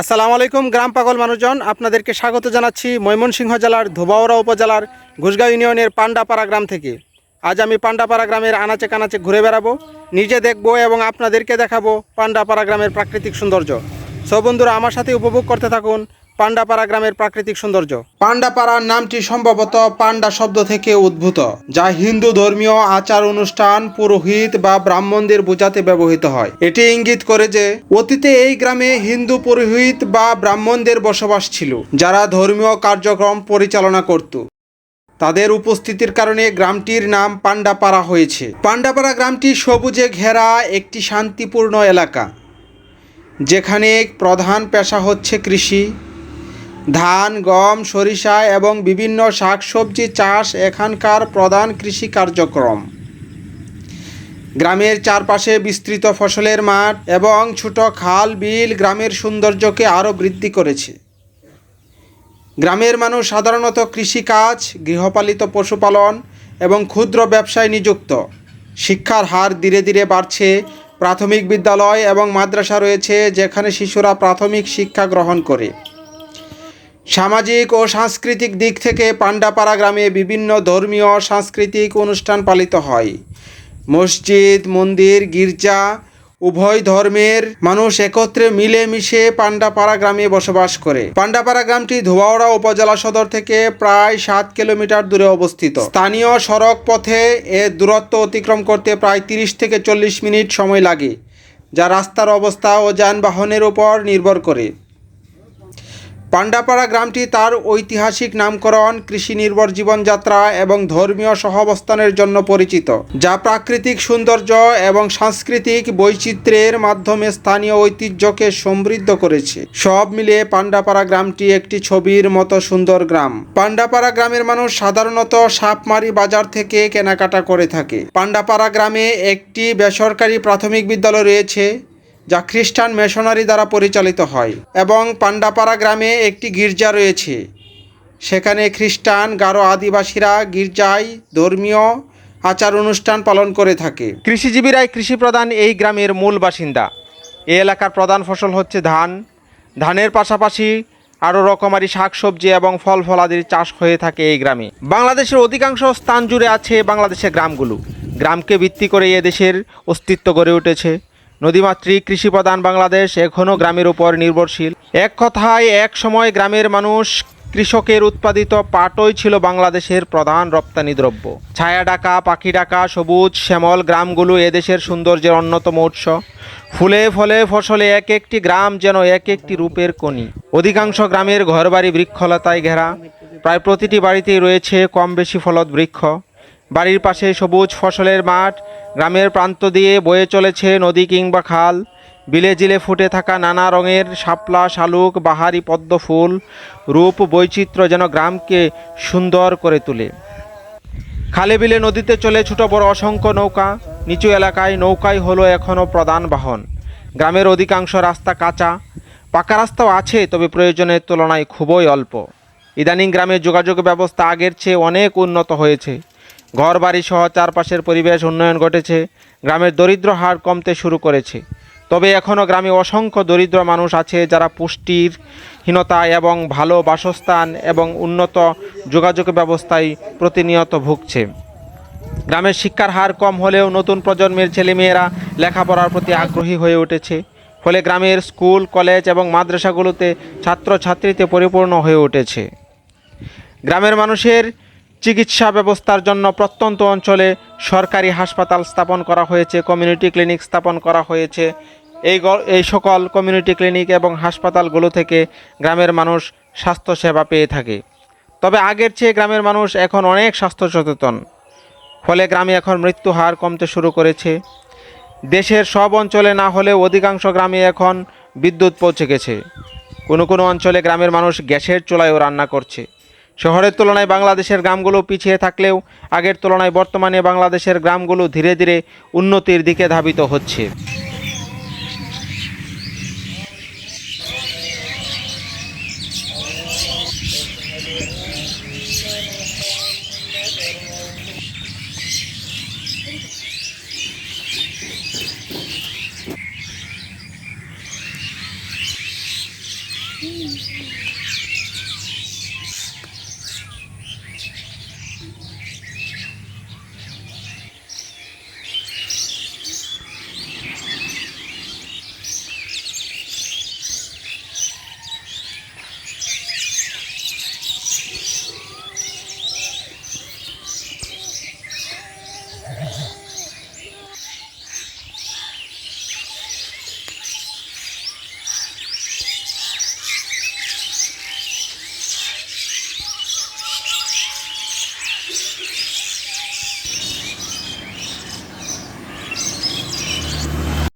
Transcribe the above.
আসসালামু আলাইকুম, গ্রাম পাগল মানুষজন। আপনাদেরকে স্বাগত জানাচ্ছি ময়মনসিংহ জেলার ধোবাওড়া উপজেলার ঘুষগাঁও ইউনিয়নের পান্ডাপাড়া গ্রাম থেকে। আজ আমি পান্ডাপাড়া গ্রামের আনাচে কানাচে ঘুরে বেড়াবো, নিজে দেখব এবং আপনাদেরকে দেখাবো পান্ডাপাড়া গ্রামের প্রাকৃতিক সৌন্দর্য। সব বন্ধুরা, আমার সাথে উপভোগ করতে থাকুন পান্ডাপাড়া গ্রামের প্রাকৃতিক সৌন্দর্য। পান্ডাপাড়ার নামটি সম্ভবত পান্ডা শব্দ থেকে উদ্ভূত, যা হিন্দু ধর্মীয় আচার অনুষ্ঠান, পুরোহিত বা ব্রাহ্মণদের বোঝাতে ব্যবহৃত হয়। এটি ইঙ্গিত করে যে, অতীতে এই গ্রামে হিন্দু পুরোহিত বা ব্রাহ্মণদের বসবাস ছিল, যারা ধর্মীয় কার্যক্রম পরিচালনা করত। তাদের উপস্থিতির কারণে গ্রামটির নাম পান্ডাপাড়া হয়েছে। পান্ডাপাড়া গ্রামটি সবুজে ঘেরা একটি শান্তিপূর্ণ এলাকা, যেখানে প্রধান পেশা হচ্ছে কৃষি। ধান, গম, সরিষা এবং বিভিন্ন শাকসবজি চাষ এখানকার প্রধান কৃষি কার্যক্রম। গ্রামের চারপাশে বিস্তৃত ফসলের মাঠ এবং ছোট খাল, বিল গ্রামের সৌন্দর্যকে আরও বৃদ্ধি করেছে। গ্রামের মানুষ সাধারণত কৃষিকাজ, গৃহপালিত পশুপালন এবং ক্ষুদ্র ব্যবসায় নিযুক্ত। শিক্ষার হার ধীরে ধীরে বাড়ছে, প্রাথমিক বিদ্যালয় এবং মাদ্রাসা রয়েছে যেখানে শিশুরা প্রাথমিক শিক্ষা গ্রহণ করে। সামাজিক ও সাংস্কৃতিক দিক থেকে পান্ডাপাড়া গ্রামে বিভিন্ন ধর্মীয় সাংস্কৃতিক অনুষ্ঠান পালিত হয়। মসজিদ, মন্দির, গির্জা, উভয় ধর্মের মানুষ একত্রে মিলেমিশে পান্ডাপাড়া গ্রামে বসবাস করে। পান্ডাপাড়া গ্রামটি ধোবাওড়া উপজেলা সদর থেকে প্রায় সাত কিলোমিটার দূরে অবস্থিত। স্থানীয় সড়ক পথে এর দূরত্ব অতিক্রম করতে প্রায় তিরিশ থেকে চল্লিশ মিনিট সময় লাগে, যা রাস্তার অবস্থা ও যানবাহনের উপর নির্ভর করে। পান্ডাপাড়া গ্রামটি তার ঐতিহাসিক নামকরণ কৃষি নির্ভর জীবনযাত্রা এবং ধর্মীয় সহাবস্থানের জন্য পরিচিত, যা প্রাকৃতিক সৌন্দর্য এবং সাংস্কৃতিক বৈচিত্র্যের মাধ্যমে স্থানীয় ঐতিহ্যকে সমৃদ্ধ করেছে। সব মিলিয়ে পান্ডাপাড়া গ্রামটি একটি ছবির মতো সুন্দর গ্রাম। পান্ডাপাড়া গ্রামের মানুষ সাধারণত সাপমারি বাজার থেকে কেনাকাটা করে থাকে। পান্ডাপাড়া গ্রামে একটি বেসরকারি প্রাথমিক বিদ্যালয় রয়েছে যা খ্রিস্টান মেশনারি দ্বারা পরিচালিত হয় এবং পান্ডাপাড়া গ্রামে একটি গির্জা রয়েছে। সেখানে খ্রিস্টান, গারো আদিবাসীরা গির্জায় ধর্মীয় আচার অনুষ্ঠান পালন করে থাকে। কৃষিজীবীরাই কৃষি প্রধান এই গ্রামের মূল বাসিন্দা। এ এলাকার প্রধান ফসল হচ্ছে ধান। ধানের পাশাপাশি আরও রকমারি শাকসবজি এবং ফল ফলাদির চাষ হয়ে থাকে এই গ্রামে। বাংলাদেশের অধিকাংশ স্থান জুড়ে আছে বাংলাদেশের গ্রামগুলো। গ্রামকে ভিত্তি করে এদেশের অস্তিত্ব গড়ে উঠেছে। নদীমাতৃক কৃষিপ্রধান বাংলাদেশ এখনও গ্রামের উপর নির্ভরশীল। এক কথায়, এক সময় গ্রামের মানুষ কৃষকের উৎপাদিত পাটই ছিল বাংলাদেশের প্রধান রপ্তানি দ্রব্য। ছায়া ডাকা, পাখি ডাকা, সবুজ, শ্যামল গ্রামগুলো এদেশের সৌন্দর্যের অন্যতম উৎস। ফুলে ফলে ফসলে এক একটি গ্রাম যেন এক একটি রূপের কণি। অধিকাংশ গ্রামের ঘরবাড়ি বৃক্ষলতায় ঘেরা। প্রায় প্রতিটি বাড়িতেই রয়েছে কম বেশি ফলদ বৃক্ষ। বাড়ির পাশে সবুজ ফসলের মাঠ, গ্রামের প্রান্ত দিয়ে বয়ে চলেছে নদী কিংবা খাল। বিলে জিলে ফুটে থাকা নানা রঙের শাপলা, শালুক, বাহারি পদ্ম ফুল, রূপ বৈচিত্র্য যেন গ্রামকে সুন্দর করে তোলে। খালে বিলে নদীতে চলে ছোট বড় অসংখ্য নৌকা, নিচু এলাকায় নৌকাই হলো এখনও প্রধান বাহন। গ্রামের অধিকাংশ রাস্তা কাঁচা, পাকা রাস্তাও আছে, তবে প্রয়োজনের তুলনায় খুবই অল্প। ইদানিং গ্রামের যোগাযোগ ব্যবস্থা আগের চেয়ে অনেক উন্নত হয়েছে। ঘর বাড়ি সহ চারপাশের পরিবেশ উন্নয়ন ঘটেছে, গ্রামের দরিদ্র হার কমতে শুরু করেছে। তবে এখনও গ্রামে অসংখ্য দরিদ্র মানুষ আছে যারা পুষ্টির হীনতা এবং ভালো বাসস্থান এবং উন্নত যোগাযোগ ব্যবস্থায় প্রতিনিয়ত ভুগছে। গ্রামের শিক্ষার হার কম হলেও নতুন প্রজন্মের ছেলেমেয়েরা লেখাপড়ার প্রতি আগ্রহী হয়ে উঠেছে। ফলে গ্রামের স্কুল, কলেজ এবং মাদ্রাসাগুলোতে ছাত্রছাত্রীতে পরিপূর্ণ হয়ে উঠেছে। গ্রামের মানুষের চিকিৎসা ব্যবস্থার জন্য প্রত্যন্ত অঞ্চলে সরকারি হাসপাতাল স্থাপন করা হয়েছে কমিউনিটি ক্লিনিক স্থাপন করা হয়েছে। এই এই সকল কমিউনিটি ক্লিনিক এবং হাসপাতালগুলো থেকে গ্রামের মানুষ স্বাস্থ্যসেবা পেয়ে থাকে। তবে আগের চেয়ে গ্রামের মানুষ এখন অনেক স্বাস্থ্য সচেতন ফলে গ্রামে এখন মৃত্যু হার কমতে শুরু করেছে। দেশের সব অঞ্চলে না হলেও অধিকাংশ গ্রামে এখন বিদ্যুৎ পৌঁছে গেছে। কোনো কোনো অঞ্চলে গ্রামের মানুষ গ্যাসের চুলায়ও রান্না করছে। শহরের তুলনায় বাংলাদেশের গ্রামগুলো পিছিয়ে থাকলেও আগের তুলনায় বর্তমানে বাংলাদেশের গ্রামগুলো ধীরে ধীরে উন্নতির দিকে ধাবিত হচ্ছে।